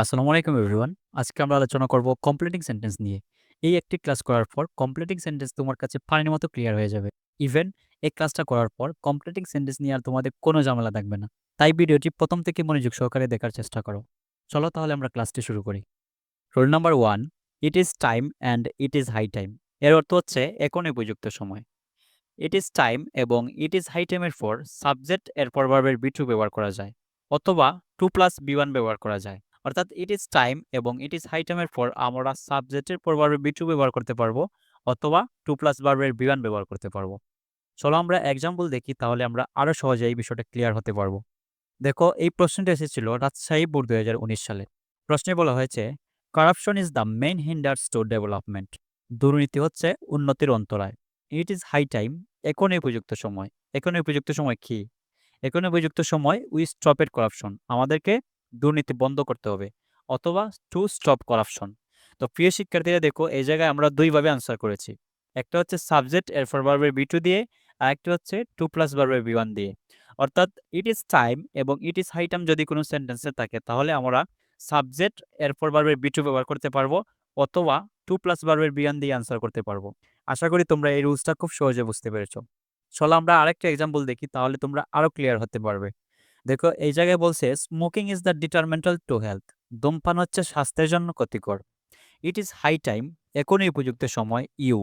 আসসালামু আলাইকুম এভরিওয়ান। আজকে আমরা আলোচনা করব কমপ্লিটিং সেন্টেন্স নিয়ে। এই একটি ক্লাস করার পর কমপ্লিটিং সেন্টেন্স তোমার কাছে পানির মতো ক্লিয়ার হয়ে যাবে। ইভেন এই ক্লাসটা করার পর কমপ্লিটিং সেন্টেন্স নিয়ে আর তোমাদের কোনো ঝামেলা থাকবে না। তাই ভিডিওটি প্রথম থেকে মনোযোগ সহকারে দেখার চেষ্টা করো। চলো তাহলে আমরা ক্লাসটি শুরু করি। Roll number one it is time and it is high time. এর অর্থ হচ্ছে এখন উপযুক্ত সময়। ইট ইজ টাইম এবং ইট ইজ হাই টাইমের পর সাবজেক্ট এরপর ভার্বের বি টু ব্যবহার করা যায় অথবা টু প্লাস বি ওয়ান ব্যবহার করা যায় অর্থাৎ ইট ইজ টাইম এবং ইট ইজ হাই টাইমের পর আমরা সাবজেক্টের পর ভার্বের বি টু ব্যবহার করতে পারব অথবা টু প্লাস ভার্বের বি ওয়ান ব্যবহার করতে পারব। চলো আমরা এক্সাম্পল দেখি, তাহলে আমরা আরও সহজে এই বিষয়টা ক্লিয়ার হতে পারব। দেখো, এই প্রশ্নটা এসেছিল রাজশাহী বোর্ড দুই হাজার উনিশ সালে। প্রশ্নে বলা হয়েছে corruption is the main hinders to development দুর্নীতি হচ্ছে উন্নতির অন্তরায়। ইট ইজ হাই টাইম এখন উপযুক্ত সময়। এখন উপযুক্ত সময় কি? এখন উপযুক্ত সময় উই স্টপেড করাপশন আমাদেরকে দুর্নীতি বন্ধ করতে হবে অথবা টু স্টপ করাপশন তো প্রিয় শিক্ষার্থীরা দেখো, এই জায়গায় আমরা দুইভাবে আনসার করেছি। একটা হচ্ছে সাবজেক্ট এরপর বারবার বি টু দিয়ে, আর একটা হচ্ছে টু প্লাস বারবার বি ওয়ান দিয়ে। অর্থাৎ ইট ইজ টাইম এবং ইট ইজ হাই টাইম যদি কোনো সেন্টেন্সে থাকে, তাহলে আমরা সাবজেক্ট এরপর বারবার বি টু ব্যবহার করতে পারব, অথবা টু প্লাস বারবার বি ওয়ান দিয়ে আনসার করতে পারব। আশা করি তোমরা এই রুলসটা খুব সহজে বুঝতে পেরেছ। চলো আমরা আরেকটা এক্সাম্পল দেখি, তাহলে তোমরা আরও ক্লিয়ার হতে পারবে। দেখো, এই জায়গায় বলছে smoking is the detrimental to health ধূমপান হচ্ছে স্বাস্থ্যের জন্য ক্ষতিকর। ইট ইজ হাই টাইম এখনই উপযুক্ত সময় ইউ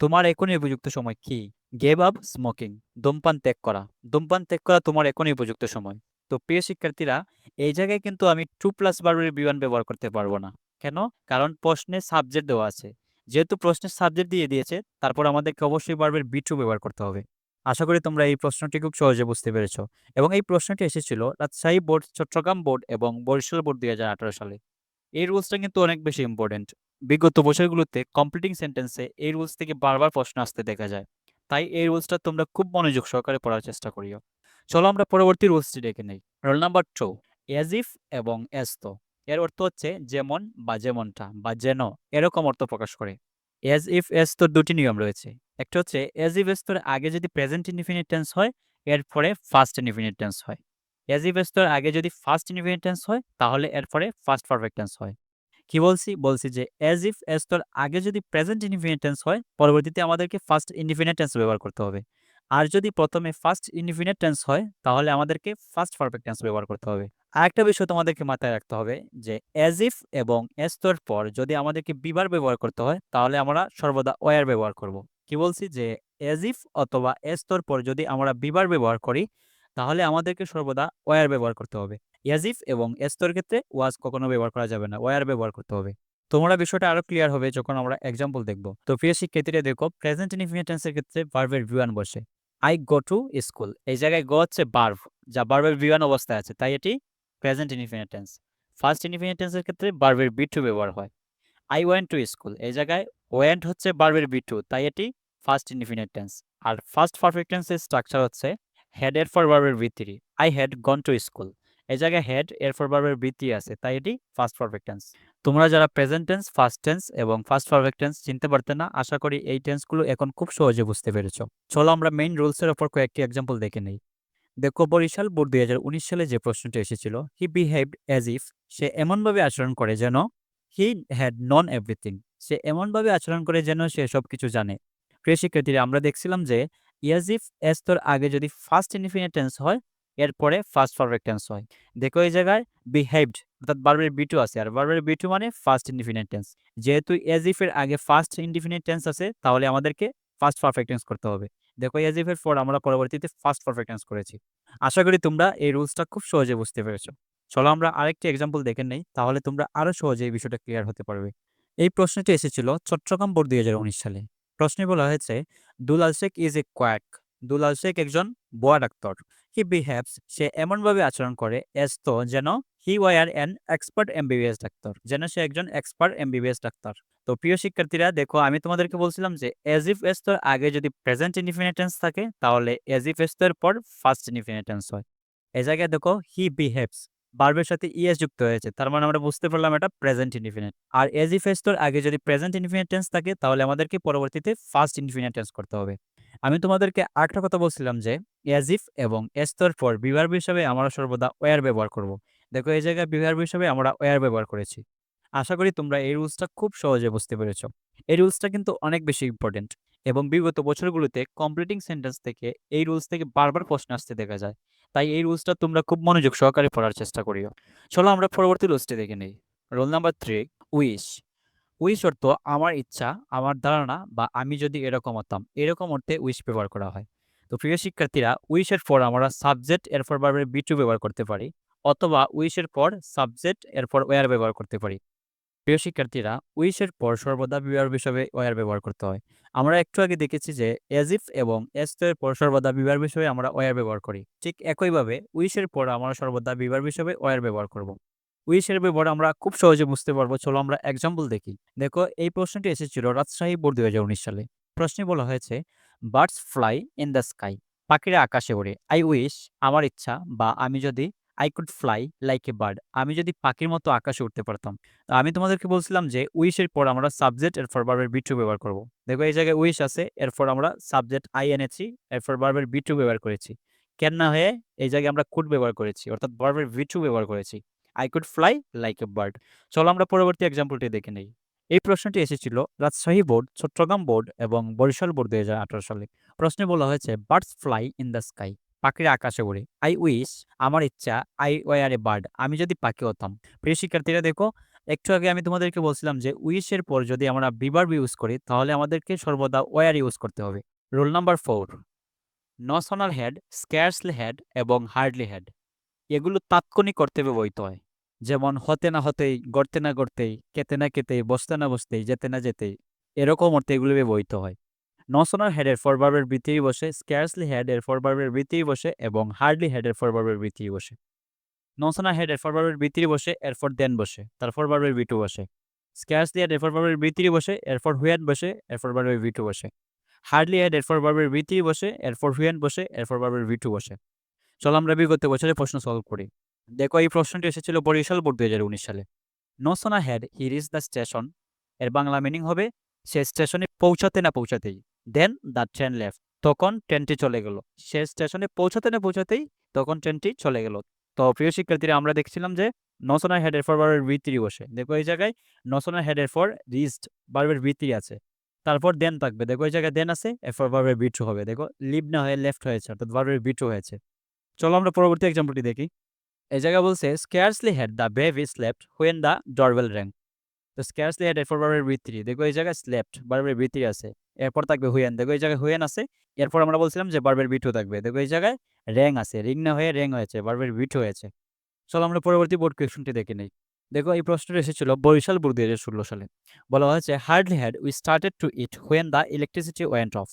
তোমার এখনই উপযুক্ত সময় কি? গেভ আপ স্মোকিং ধূমপান ত্যাগ করা। ধূমপান ত্যাগ করা তোমার এখনই উপযুক্ত সময়। তো প্রিয় শিক্ষার্থীরা, এই জায়গায় কিন্তু আমি টু প্লাস বারের বিমান ব্যবহার করতে পারব না। কেন? কারণ প্রশ্নে সাবজেক্ট দেওয়া আছে। যেহেতু প্রশ্নের সাবজেক্ট দিয়ে দিয়েছে, তারপর আমাদেরকে অবশ্যই বারবার বি টু ব্যবহার করতে হবে। আশা করি তোমরা এই প্রশ্নটি খুব সহজে বুঝতে পেরেছ। এবং এই প্রশ্নটি এসেছিল রাজশাহী বোর্ড, চট্টগ্রাম বোর্ড এবং বরিশাল বোর্ড দুই সালে। এই রুলসটা কিন্তু অনেক বেশি ইম্পর্টেন্ট বিগত বছরগুলোতে কমপ্লিটিং সেন্টেন্সে এই রুলস থেকে বারবার প্রশ্ন আসতে দেখা যায়। তাই এই রুলসটা তোমরা খুব মনোযোগ সহকারে পড়ার চেষ্টা করিও। চলো আমরা পরবর্তী রুলসটি ডেকে নেই। রোল নাম্বার টু এজিফ এবং এস্তো এর অর্থ হচ্ছে যেমন বা যেমনটা বা যেন, এরকম অর্থ প্রকাশ করে। এজ ইফ এস তোর দুটি নিয়ম রয়েছে। একটা হচ্ছে এজ ইফ এস তোর আগে যদি প্রেজেন্ট ইনডিফিনিট টেন্স হয়, এরপরে ফার্স্ট ইনডিফিনিট টেন্স হয়। এজ ইফ এস তোর আগে যদি ফার্স্ট ইনডিফিনিট টেন্স হয়, তাহলে এরপরে ফার্স্ট পারফেক্ট টেন্স হয়। কি বলছি? বলছি যে এজ ইফ এস তোর আগে যদি প্রেজেন্ট ইনডিফিনিট টেন্স হয়, পরবর্তীতে আমাদেরকে ফার্স্ট ইনডিফিনিট টেন্স ব্যবহার করতে হবে। আর যদি প্রথমে ফার্স্ট ইনডিফিনিট টেন্স হয়, তাহলে আমাদেরকে ফার্স্ট পারফেক্ট টেন্স ব্যবহার করতে হবে। আরেকটা বিষয় তোমাদেরকে মাথায় রাখতে হবে যে এজ ইফ এবং এস্তর পর যদি আমাদেরকে বিবার ব্যবহার করতে হয়, তাহলে আমরা সর্বদা ওয়ার ব্যবহার করব। কি বলছি? যে এজ ইফ অথবা এস্তর পর যদি আমরা বিবার ব্যবহার করি, তাহলে আমাদেরকে সর্বদা ওয়ার ব্যবহার করতে হবে। ইয়াজিফ এবং এস্তর ক্ষেত্রে ওয়াজ কখনো ব্যবহার করা যাবে না ওয়ার ব্যবহার করতে হবে। তোমরা বিষয়টা আরও ক্লিয়ার হবে যখন আমরা এক্সাম্পল দেখব। তো প্রিয় শিক্ষার্থীরা দেখো প্রেজেন্ট ইনফিনিটেন্সের ক্ষেত্রে ভার্বের ভিওয়ান বসে। আই গো টু স্কুল এই জায়গায় গো হচ্ছে বার্ভ যা বার্বের ভিওয়ান অবস্থায় আছে। তাই এটি present indefinite tense past indefinite টেন্সের ক্ষেত্রে বার্বের বি টু ব্যবহার হয়। আই ওয়েন্ট টু স্কুল এই জায়গায় ওয়েন্ট হচ্ছে বার্বের বি টু তাই এটি ফার্স্ট ইনডিফিনিট টেন্স আর ফার্স্ট পারফেক্ট টেন্সের স্ট্রাকচার হচ্ছে হেড এর ফর বার্বের V three I had gone to school এই জায়গায় হেড এর ফর বার্বের বি থ্রি আছে। তাই এটি ফার্স্ট পারফেক্ট টেন্স তোমরা যারা প্রেজেন্ট টেন্স ফার্স্ট টেন্স এবং ফার্স্ট পারফেক্ট টেন্স চিনতে পারতে না, আশা করি এই টেন্সগুলো এখন খুব সহজে বুঝতে পেরেছ। চলো আমরা মেইন রুলসের ওপর কয়েকটি এক্সাম্পল দেখে নেই। দেখো, বরিশাল বোর্ড দুই হাজার উনিশ সালে যে প্রশ্নটি এসেছিল হি বিহেভড অ্যাজ ইফ সে এমনভাবে আচরণ করে যেন হি হ্যাড নন এভরিথিং সে এমনভাবে আচরণ করে যেন সে সব কিছু জানে। প্রিয় শিক্ষার্থীরা, আমরা দেখছিলাম যে ইয়াজিফ এস তোর আগে যদি ফার্স্ট ইনডিফিনিট টেন্স হয়, এরপরে ফার্স্ট পারফেক্ট টেন্স হয়। দেখো এই জায়গায় বিহেভড অর্থাৎ বারবার বি টু আছে। আর বারবার বি টু মানে ফার্স্ট ইনডিফিনিট টেন্স যেহেতু এজ ইফ এর আগে ফার্স্ট ইনডিফিনিট টেন্স আছে, তাহলে আমাদেরকে ফার্স্ট পারফেক্ট টেন্স করতে হবে। দেখো এজ ইফ এর পর আমরা পরবর্তীতে ফার্স্ট পারফেক্ট টেন্স করেছি। আশা করি তোমরা এই রুলসটা খুব সহজে বুঝতে পেরেছ। চলো আমরা আরেকটি এক্সাম্পল দেখে নেই, তাহলে তোমরা আরও সহজে এই বিষয়টা ক্লিয়ার হতে পারবে। এই প্রশ্নটি এসেছিল চট্টগ্রাম বোর্ড দুই হাজার উনিশ সালে। প্রশ্নে বলা হয়েছে, Dulal Sheikh is a quack Dulal Sheikh একজন বোয়া ডাক্তার হি বিহেভস সে এমনভাবে আচরণ করে এস তো যেন he were an expert MBBS doctor যেন সে একজন এক্সপার্ট এমবিবিএস ডাক্তার তো প্রিয় শিক্ষার্থীরা, দেখো, আমি তোমাদেরকে বলছিলাম যে এজ এজিফ এস্তর আগে যদি প্রেজেন্ট ইনডিফিনিটেন্স থাকে, তাহলে এজ এজিফ এস্তর পর ফার্স্ট ইনডিফিনিটেন্স হয়। এই জায়গায় দেখো হি বিহেভস বার্বের সাথে ইএস যুক্ত হয়েছে, তার মানে আমরা বুঝতে পারলাম এটা প্রেজেন্ট ইনডিফিনিট আর এজ এজিফ এস্তর আগে যদি প্রেজেন্ট ইনডিফিনিটেন্স থাকে, তাহলে আমাদেরকে পরবর্তীতে ফার্স্ট ইনডিফিনিটেন্স করতে হবে। আমি তোমাদেরকে আরেকটা কথা বলছিলাম যে এজিফ এবং এস্তর পর বিভার্ব হিসাবে আমরা সর্বদা ওয়ার ব্যবহার করব। দেখো, এই জায়গায় বিভার্ব হিসেবে আমরা ওয়ার ব্যবহার করেছি। আশা করি তোমরা এই রুলসটা খুব সহজে বুঝতে পেরেছ। এই রুলসটা কিন্তু অনেক বেশি ইম্পর্টেন্ট এবং বিগত বছরগুলোতে কমপ্লিটিং সেন্টেন্স থেকে এই রুলস থেকে বারবার প্রশ্ন আসতে দেখা যায়। তাই এই রুলসটা তোমরা খুব মনোযোগ সহকারে পড়ার চেষ্টা করিও। চলো আমরা পরবর্তী রুলসটি দেখে নেই। Roll number three wish wish অর্থ আমার ইচ্ছা, আমার ধারণা বা আমি যদি এরকম হতাম। এরকম অর্থে উইশ ব্যবহার করা হয়। তো প্রিয় শিক্ষার্থীরা, উইশের পর আমরা সাবজেক্ট এরপর বারবার বিটু ব্যবহার করতে পারি অথবা উইশের পর সাবজেক্ট এরপর ওয়ার ব্যবহার করতে পারি। প্রিয় শিক্ষার্থীরা, উইশের পর সর্বদা বিভার হিসাবে ওয়ার ব্যবহার করতে হয়। আমরা একটু আগে দেখেছি যে এজিফ এবং এর পর সর্বদা বিভার হিসেবে আমরা ওয়ার ব্যবহার করি। ঠিক একইভাবে উইশের পর আমরা সর্বদা বিভার হিসেবে ওয়ার ব্যবহার করব। উইশের ব্যবহার আমরা খুব সহজে বুঝতে পারব। চলো আমরা এক্সাম্পল দেখি। দেখো, এই প্রশ্নটি এসেছিল রাজশাহী বোর্ড দুই হাজার উনিশ সালে। প্রশ্নে বলা হয়েছে birds fly in the sky পাখিরা আকাশে ওড়ে। আই উইশ আমার ইচ্ছা বা আমি যদি I could fly like a bird আমি যদি পাখির মতো আকাশে উঠতে পারতাম। তো আমি তোমাদেরকে বলছিলাম যে উইশের পর আমরা সাবজেক্ট এরপর বারবার বিটু ব্যবহার করব। দেখো, এই জায়গায় উইশ আছে এরপর আমরা সাবজেক্ট আই এনেছি এরপর বারবার বিটু ব্যবহার করেছি। কেন না হয়ে, এই জায়গায় আমরা কুড ব্যবহার করেছি, অর্থাৎ বারবার বিটু ব্যবহার করেছি। I could fly like a bird চলো আমরা পরবর্তী এক্সাম্পলটি দেখে নেই। এই প্রশ্নটি এসেছিল রাজশাহী বোর্ড, চট্টগ্রাম বোর্ড এবং বরিশাল বোর্ড দুই হাজার আঠেরো সালে। প্রশ্নে বলা হয়েছে birds fly in the sky পাখিরা আকাশে ওড়ে। আই উইশ আমার ইচ্ছা আই ওয়ার এ বার্ড আমি যদি পাখি হতাম। প্রিয় শিক্ষার্থীরা, দেখো, একটু আগে আমি তোমাদেরকে বলছিলাম যে উইশের পর যদি আমরা বিভার্ব ইউজ করি, তাহলে আমাদেরকে সর্বদা ওয়ার ইউজ করতে হবে। Roll number four no sooner had scarcely had এবং হার্ডলি হেড এগুলো তাৎক্ষণিক করতে ব্যবহৃত হয়। যেমন হতে না হতেই, গড়তে না গড়তেই, কেতে না কেতেই, বসতে না বসতেই, যেতে না যেতেই, এরকম অর্থে এগুলো ব্যবহৃত হয়। নসনার হেডের ফরবার্বের বৃত্তিই বসে স্ক্যারসলি হেডের ফরবার্বের বৃত্তিই বসে এবং হার্ডলি হেডের ফরবার্বের বৃত্তিই বসে। নসনার হেডের ফরবার্বের বৃত্তিই বসে, এরপর দেন বসে তার ফরবার্বের বিটু বসে। স্ক্যারসলি হেড এরপর বার্বের বৃত্তিই বসে, এরপর হুয়ান বসে, এরপর বার্বের বিটু বসে। হার্ডলি হেড এরপর বার্বের বৃত্তিই বসে, এরপর হুয়ান বসে, এরপর বার্বের বিটু বসে। চলো আমরা বিগত বছরে প্রশ্ন সলভ করি। দেখো এই প্রশ্নটি এসেছিল বরিশাল বোর্ড দুই হাজার উনিশ সালে। No sooner had he reach the স্টেশনের বাংলা মিনিং হবে, সে স্টেশনে পৌঁছাতে না পৌঁছাতেই। দেন দ্য ট্রেন লেফট তখন ট্রেনটি চলে গেল। সে স্টেশনে পৌঁছাতে না পৌঁছাতেই তখন ট্রেনটি চলে গেল। তো প্রিয় শিক্ষার্থীরা, আমরা দেখছিলাম যে নসোনা হেডের ফর বারবার বৃত্তি বসে। দেখো এই জায়গায় নসোনা হেডের ফর রিস্ট বারবার বৃত্তি আছে। তারপর দেন থাকবে। দেখো এই জায়গায় দেন আছে এরপর বারবার বিটু হবে। দেখো লিভ না হয়ে লেফট হয়েছে, অর্থাৎ বারবার বিটু হয়েছে। চলো আমরা পরবর্তী এক্সাম্পলটি দেখি। এই জায়গা বলছে scarcely had the baby slept when the doorbell rang তো স্কেয়ারসলি হেড এরপর বারবার বৃত্তি দেখো এই জায়গায় স্লেপ্ট বারবার বৃত্তি আছে, এরপর থাকবে হুয়েন দেখো এই জায়গায় হুয়েন আছে, এরপর আমরা বলছিলাম যে বারবার বিটু থাকবে, দেখো এই জায়গায় র্যাং আছে রিং না হয়ে র্যাং হয়েছে, বারবার বিটু হয়েছে। চলো আমরা পরবর্তী বোর্ড কোয়েশনটি দেখে নেই। দেখো এই প্রশ্নটা এসেছিল বরিশাল বোর্ড দুই হাজার ষোলো সালে। বলা হয়েছে hardly had we started to eat when the electricity went off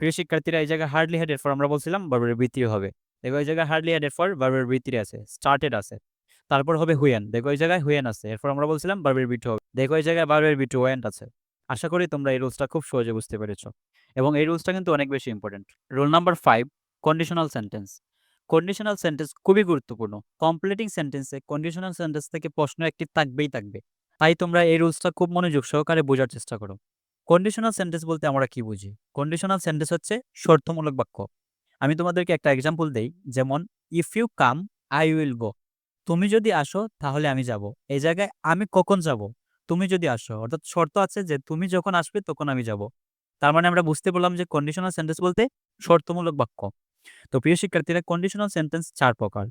প্রিয় শিক্ষার্থীরা, এই জায়গায় হার্ডলি হেড এরপর আমরা বলছিলাম বারবার বৃত্তি হবে। দেখো, এই জায়গায় হার্ডলি হেডের পর বারবার বৃত্তি আছে স্টার্টেড আছে। তারপর হবে হুয়েন দেখো, এই জায়গায় হুয়েন আছে। এরপর আমরা বলছিলাম বারবার বিটু হবে। দেখো, এই জায়গায় বারবার বিটু ওয়েন্ট আছে। আশা করি তোমরা এই রুলসটা খুব সহজে বুঝতে পেরেছ। এবং এই রুলসটা কিন্তু অনেক বেশি important rule number five conditional sentence conditional sentence খুবই গুরুত্বপূর্ণ। কমপ্লিটিং সেন্টেন্সে কন্ডিশনাল সেন্টেন্স থেকে প্রশ্ন একটি থাকবেই থাকবে। তাই তোমরা এই রুলসটা খুব মনোযোগ সহকারে বোঝার চেষ্টা করো। কন্ডিশনাল সেন্টেন্স বলতে আমরা কি বুঝি? কন্ডিশনাল সেন্টেন্স হচ্ছে শর্তমূলক বাক্য। আমি তোমাদেরকে একটা এক্সাম্পল দেই। যেমন if you come I will go তুমি যদি আসো, তাহলে আমি যাব। এই জায়গায় আমি কখন যাব? তুমি যদি আসো। অর্থাৎ শর্ত আছে যে, তুমি যখন আসবে, তখন আমি যাব। তার মানে আমরা বুঝতে পারলাম যে কন্ডিশনাল সেন্টেন্স বলতে শর্তমূলক বাক্য। তো প্রিয় শিক্ষার্থীরা কন্ডিশনাল সেন্টেন্স চার প্রকার।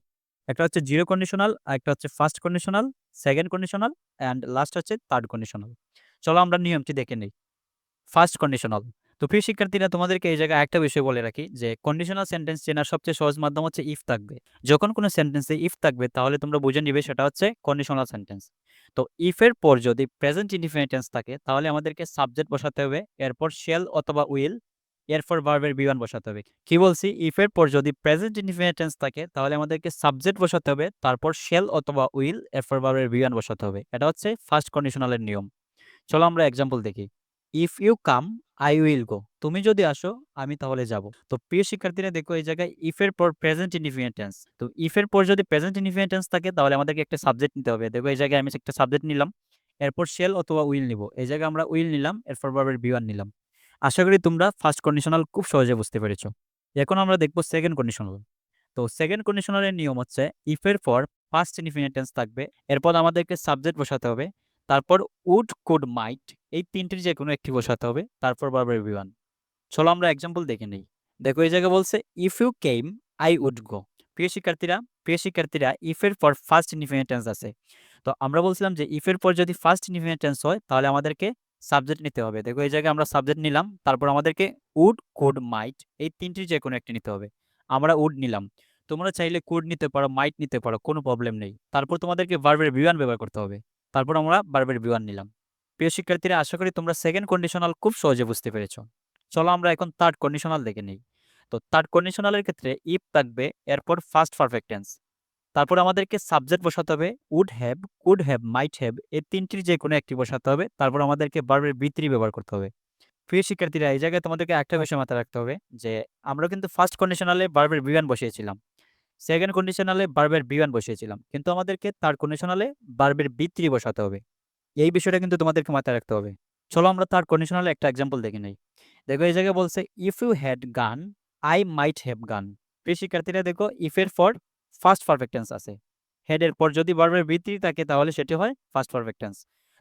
একটা হচ্ছে জিরো কন্ডিশনাল একটা হচ্ছে first conditional second conditional and last হচ্ছে থার্ড কন্ডিশনাল চলো আমরা নিয়মটি দেখে নিই। ফার্স্ট কন্ডিশনাল তো প্রিয় শিক্ষার্থীরা, তোমাদেরকে এই জায়গায় একটা বিষয় বলে রাখি যে কন্ডিশনাল সেন্টেন্স চেনার সবচেয়ে সহজ মাধ্যম হচ্ছে ইফ থাকবে। যখন কোনো সেন্টেন্সে ইফ থাকবে, তাহলে তোমরা বুঝে নিবে সেটা হচ্ছে কন্ডিশনাল সেন্টেন্স তো ইফের পর যদি প্রেজেন্ট ইনডিফিনিটেন্স থাকে, তাহলে আমাদেরকে সাবজেক্ট বসাতে হবে, এরপর শেল অথবা উইল এরপর ভার্বের বিমান বসাতে হবে। কি বলছি? ইফের পর যদি প্রেজেন্ট ইনডিফিনিটেন্স থাকে, তাহলে আমাদেরকে সাবজেক্ট বসাতে হবে, তারপর শেল অথবা উইল এরপর ভার্বের বিমান বসাতে হবে। এটা হচ্ছে ফার্স্ট কন্ডিশনালের নিয়ম। চলো আমরা এক্সাম্পল দেখি। If you come I will go তুমি যদি আসো, আমি তাহলে যাব। তো প্রিয় শিক্ষার্থীরা, দেখো এই জায়গায় ইফের পর প্রেজেন্ট ইনডিফিনিটেন্স তো ইফের পর যদি প্রেজেন্ট ইনডিফিনিটেন্স থাকে, তাহলে আমাদেরকে একটা সাবজেক্ট নিতে হবে। দেখো এই জায়গায় আমি একটা সাবজেক্ট নিলাম। এরপর শেল অথবা উইল নিব। এই জায়গায় আমরা উইল নিলাম, এরপর ভার্বের বিওয়ান নিলাম। আশা করি তোমরা ফার্স্ট কন্ডিশনাল খুব সহজে বুঝতে পেরেছ। এখন আমরা দেখব সেকেন্ড কন্ডিশনাল তো সেকেন্ড কন্ডিশনালের নিয়ম হচ্ছে ইফের পর ফার্স্ট ইনডিফিনিট টেন্স থাকবে, এরপর আমাদেরকে সাবজেক্ট বসাতে হবে। তারপর উড, কুড, মাইট এই তিনটির যে কোনো একটি বসাতে হবে। তারপর বারবার বিওয়ান চলো আমরা এক্সাম্পল দেখে নিই। দেখো এই জায়গায় বলছে if you came I would go প্রিয় শিক্ষার্থীরা প্রিয় শিক্ষার্থীরা ইফের পর ফার্স্ট ইনডিফিনিট টেন্স আছে। তো আমরা বলছিলাম যে ইফের পর যদি ফার্স্ট ইনডিফিনিট টেন্স হয়, তাহলে আমাদেরকে সাবজেক্ট নিতে হবে। দেখো এই জায়গায় আমরা সাবজেক্ট নিলাম, তারপর আমাদেরকে উড, কুড, মাইট এই তিনটির যে কোনো একটি নিতে হবে। আমরা উড নিলাম। তোমরা চাইলে কুড নিতে পারো, মাইট নিতে পারো, কোনো প্রবলেম নেই। তারপর তোমাদেরকে বারবের বিমান ব্যবহার করতে হবে। তারপর আমরা বারবের বিওয়ান নিলাম। প্রিয় শিক্ষার্থীরা, আশা করি তোমরা সেকেন্ড কন্ডিশনাল খুব সহজে বুঝতে পেরেছ। চলো আমরা এখন থার্ড কন্ডিশনাল দেখে নিই। তো থার্ড কন্ডিশনালের ক্ষেত্রে ইফ থাকবে, এরপর ফার্স্ট পারফেক্ট টেন্স তারপর আমাদেরকে সাবজেক্ট বসাতে হবে would have could have might have এই তিনটির যে কোনো একটি বসাতে হবে। তারপর আমাদেরকে বারবের বিত্রি ব্যবহার করতে হবে। প্রিয় শিক্ষার্থীরা, এই জায়গায় তোমাদেরকে একটা বিষয় মাথায় রাখতে হবে, যে আমরা কিন্তু ফার্স্ট কন্ডিশনালে বারবের বিওয়ান বসিয়েছিলাম। সেকেন্ড কন্ডিশনালে বারবের বিওয়ান বসিয়েছিলাম। কিন্তু আমাদেরকে থার্ড কন্ডিশনালে বারবের বিত্রি বসাতে হবে। এই বিষয়টা কিন্তু তোমাদেরকে মাথায় রাখতে হবে। চলো আমরা থার্ড কন্ডিশনালে একটা এক্সাম্পল দেখে নিই। দেখো, এই জায়গায় বলছে if you had gone I might have gone প্রিয় শিক্ষার্থীরা, দেখো ইফের ফর ফার্স্ট পারফেক্ট টেন্স আছে। হেডের পর যদি বারবার বৃত্তি থাকে, তাহলে সেটি হয় ফার্স্ট পারফেক্ট টেন্স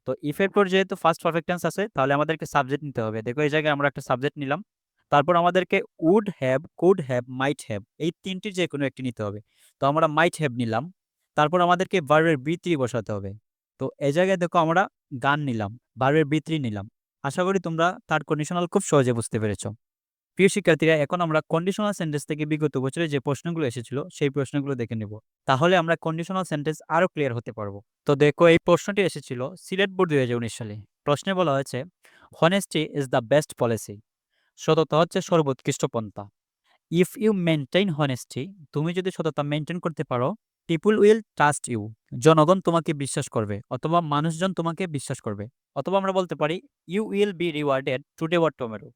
তো ইফের পর যেহেতু ফার্স্ট পারফেক্টেন্স আছে, তাহলে আমাদেরকে সাবজেক্ট নিতে হবে। দেখো, এই জায়গায় আমরা একটা সাবজেক্ট নিলাম। তারপর আমাদেরকে would have could have might have এই তিনটির যে কোনো একটি নিতে হবে। তো আমরা মাইট হ্যাভ নিলাম। তারপর আমাদেরকে বারবার বৃত্তি বসাতে হবে। তো এই জায়গায় দেখো আমরা গান নিলাম বারবার বৃত্তি নিলাম। আশা করি তোমরা তার কন্ডিশনাল খুব সহজে বুঝতে পেরেছ। প্রিয় শিক্ষার্থীরা, এখন আমরা কন্ডিশনাল সেন্টেন্স থেকে বিগত বছরে যে প্রশ্নগুলো এসেছিল, সেই প্রশ্নগুলো দেখে নেব। তাহলে আমরা কন্ডিশনাল সেন্টেন্স আরও ক্লিয়ার হতে পারব। তো দেখো এই প্রশ্নটি এসেছিল সিলেট বোর্ড দুই হাজার উনিশ সালে। প্রশ্নে বলা হয়েছে honesty is the best policy সততা হচ্ছে সর্বোৎকৃষ্ট পন্থা। ইফ ইউ মেনটেন হনেস্টি তুমি যদি সততা মেনটেন করতে পারো পিপুল উইল ট্রাস্ট ইউ জনগণ তোমাকে বিশ্বাস করবে, অথবা মানুষজন তোমাকে বিশ্বাস করবে। অথবা আমরা বলতে পারি you will be rewarded today or tomorrow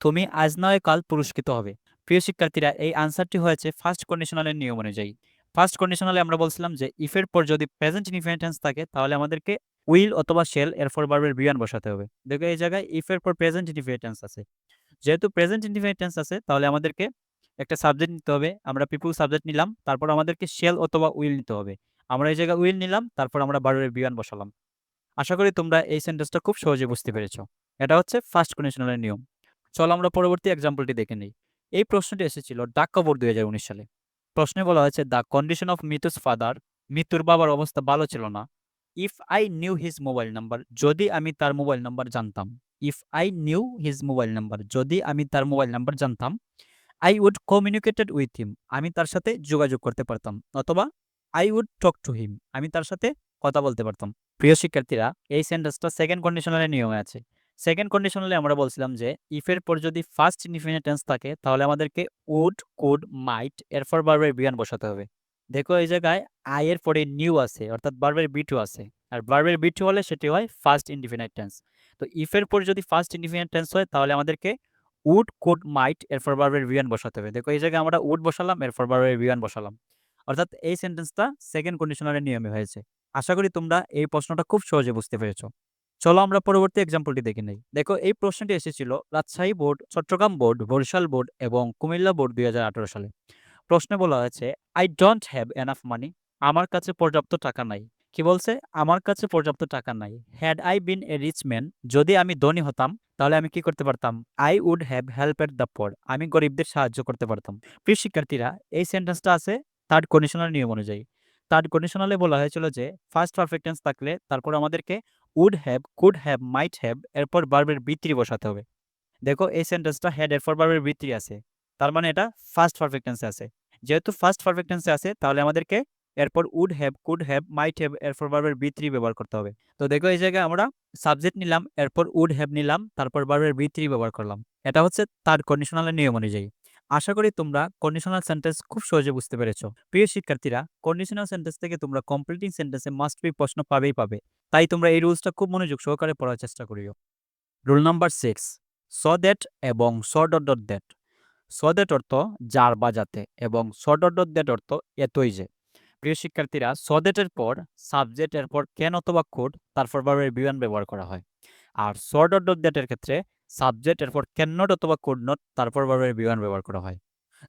তুমি আজ নয়, কাল পুরস্কৃত হবে। প্রিয় শিক্ষার্থীরা, এই আনসারটি হয়েছে ফার্স্ট কন্ডিশনালের নিয়ম অনুযায়ী। ফার্স্ট কন্ডিশনালে আমরা বলছিলাম যে ইফের পর যদি প্রেজেন্ট ইনফিনিটেন্স থাকে, তাহলে আমাদেরকে উইল অথবা শেল এরপর বারবার বিয়ান বসাতে হবে। দেখো এই জায়গায় ইফের পর প্রেজেন্ট ইনফিনিটেন্স আছে। যেহেতু প্রেজেন্ট ইনফিনিটেন্স আছে, তাহলে আমাদেরকে একটা সাবজেক্ট নিতে হবে। আমরা পিপুল সাবজেক্ট নিলাম, তারপর আমাদেরকে শেল অথবা উইল নিতে হবে। আমরা এই জায়গায় উইল নিলাম, তারপর আমরা বারবার বিয়ান বসালাম। আশা করি তোমরা এই সেন্টেন্সটা খুব সহজে বুঝতে পেরেছ। এটা হচ্ছে ফার্স্ট কন্ডিশনালের নিয়ম। চলো আমরা পরবর্তী এক্সাম্পলটি দেখে নিই। এই প্রশ্নটি এসেছিল ডাক বোর্ড দুই হাজার উনিশ সালে। প্রশ্নে বলা হয়েছে দ্য কন্ডিশন অফ মৃত্যুস ফাদার মৃত্যুর বাবার অবস্থা ভালো ছিল না। If I knew his mobile number যদি আমি তার মোবাইল নাম্বার জানতাম। If I knew his mobile number যদি আমি তার মোবাইল নাম্বার জানতাম I would communicated with him আমি তার সাথে যোগাযোগ করতে পারতাম, অথবা I would talk to him আমি তার সাথে কথা বলতে পারতাম। প্রিয় শিক্ষার্থীরা, এই সেন্টেন্সটা সেকেন্ড কন্ডিশনালের নিয়মে আছে। সেকেন্ড কন্ডিশনালে আমরা বলছিলাম যে ইফের পর যদি ফার্স্ট ইনডিফিনিট টেন্স থাকে, তাহলে আমাদেরকে উড কুড মাইট এরপর বারবার বিয়ান বসাতে হবে। দেখো এই জায়গায় আই এর পরে নিউ আছে, অর্থাৎ বারবার বি টু আছে। আর বারবার বি টু হলে সেটি হয় ফার্স্ট ইনডিফিনাইট টেন্স তো ইফের পর যদি ফার্স্ট ইনডিফিনিট টেন্স হয়, তাহলে আমাদেরকে উড কোড মাইট এরপর বারবার বিয়ান বসাতে হবে। দেখো, এই জায়গায় আমরা উড বসালাম এরপর বারবার বিয়ান বসালাম। অর্থাৎ এই সেন্টেন্সটা সেকেন্ড কন্ডিশনালের নিয়মে হয়েছে। আশা করি তোমরা এই প্রশ্নটা খুব সহজে বুঝতে পেরেছ। চলো আমরা পরবর্তী এক্সাম্পলটি দেখে নেই। দেখো, এই প্রশ্নটি এসেছিল Rajshahi board, Chittagong board, Barisal board এবং কুমিল্লা বোর্ড দুই হাজার আঠারো সালে। প্রশ্নে বলা হয়েছে I don't have enough money আমার কাছে পর্যাপ্ত টাকা নাই। কি বলছে? আমার কাছে পর্যাপ্ত টাকা নাই। Had I been a rich man যদি আমি ধনী হতাম, তাহলে আমি কি করতে পারতাম? I would have help at the poor আমি গরিবদের সাহায্য করতে পারতাম। প্রিয় শিক্ষার্থীরা, এই সেন্টেন্সটা আছে থার্ড কন্ডিশনাল নিয়ম অনুযায়ী। থার্ড কন্ডিশনালে বলা হয়েছিল যে ফার্স্ট পারফেক্ট টেন্স থাকলে তারপর আমাদেরকে would have could have might have এরপর বার্বের বৃত্তি বসাতে হবে। দেখো, এই সেন্টেন্সটা হ্যাড এরপর বার্বের বৃত্তি আছে। তার মানে এটা ফার্স্ট পারফেক্ট টেন্সে আছে। যেহেতু ফার্স্ট পারফেক্ট টেন্সে আছে, তাহলে আমাদেরকে এরপর would have could have might have এরপর বারবার বি থ্রি ব্যবহার করতে হবে। তো দেখো এই জায়গায় আমরা সাবজেক্ট নিলাম, এরপর উড হ্যাভ নিলাম, তারপর বারবার বি থ্রি ব্যবহার করলাম। এটা হচ্ছে তার কন্ডিশনালের নিয়ম অনুযায়ী। আশা করি তোমরা কন্ডিশনাল সেন্টেন্স খুব সহজে বুঝতে পেরেছ। প্রিয় শিক্ষার্থীরা কন্ডিশনাল সেন্টেন্স থেকে তোমরা কমপ্লিটিং সেন্টেন্সে মাস্ট বি প্রশ্ন পাবেই পাবে। তাই তোমরা এই রুলসটা খুব মনোযোগ সহকারে পড়ার চেষ্টা করিও। Rule number six so that এবং so dot dot that so that অর্থ যার বা যাতে এবং স ডট ডট দ্যাট অর্থ এতই যে। প্রিয় শিক্ষার্থীরা স দ্যাটের পর সাবজেক্ট এরপর কেন অথবা কোড তারপর বারের বিমান ব্যবহার করা হয়? আর স ডট ডট দ্যাটের ক্ষেত্রে সাবজেক্ট এরপর ক্যান নট অথবা কোড নট তারপর বারের বিমান ব্যবহার করা হয়?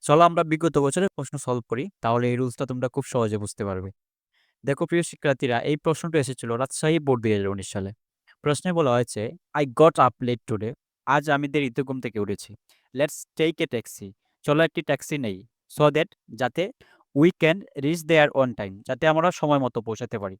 চলো আমরা বিগত বছরের প্রশ্ন সলভ করি, তাহলে এই রুলসটা তোমরা খুব সহজে বুঝতে পারবে। দেখো প্রিয় শিক্ষার্থীরা, এই প্রশ্নটা এসেছিল রাজশাহী বোর্ড দুই হাজার উনিশ সালে। প্রশ্নে বলা হয়েছে I got up late today আজ আমি দেরিতে ঘুম থেকে উঠেছি। লেটস টেক এ ট্যাক্সি চলো একটি ট্যাক্সি নেই সো দ্যাট যাতে we can reach there on time যাতে আমরা সময় মতো পৌঁছাতে পারি।